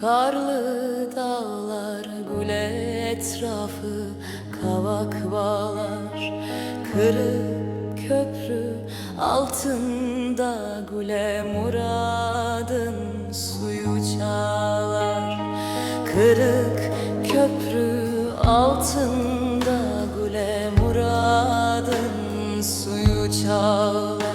Karlı dağlar güle etrafı kavak bağlar. Kırık köprü altında güle muradın suyu çağlar. Kırık köprü altında güle muradın suyu çağlar.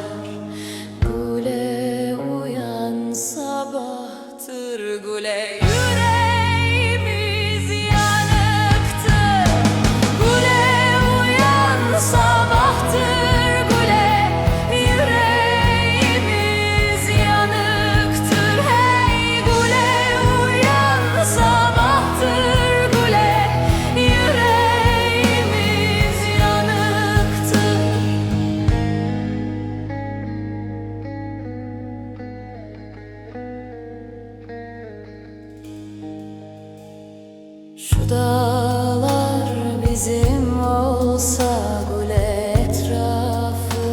Şu dağlar bizim olsa Gule etrafı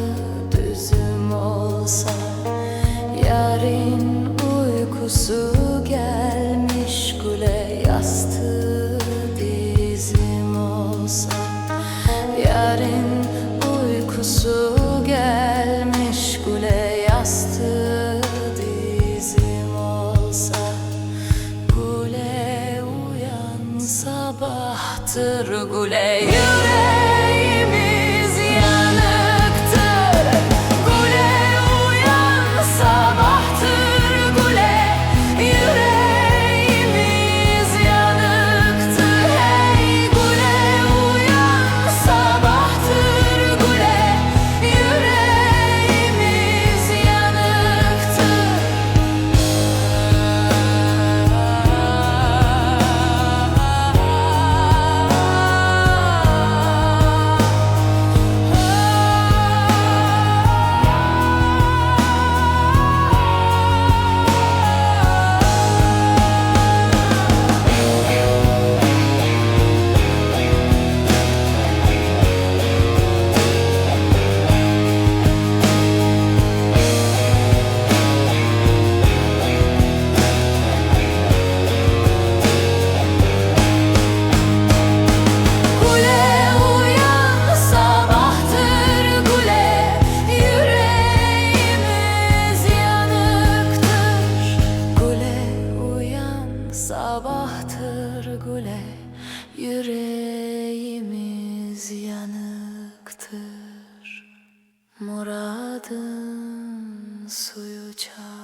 düzüm olsa Yarın uykusu sabahtır Gule. Yüreğimiz yüreğimiz yanıktır. Muradın suyu çağ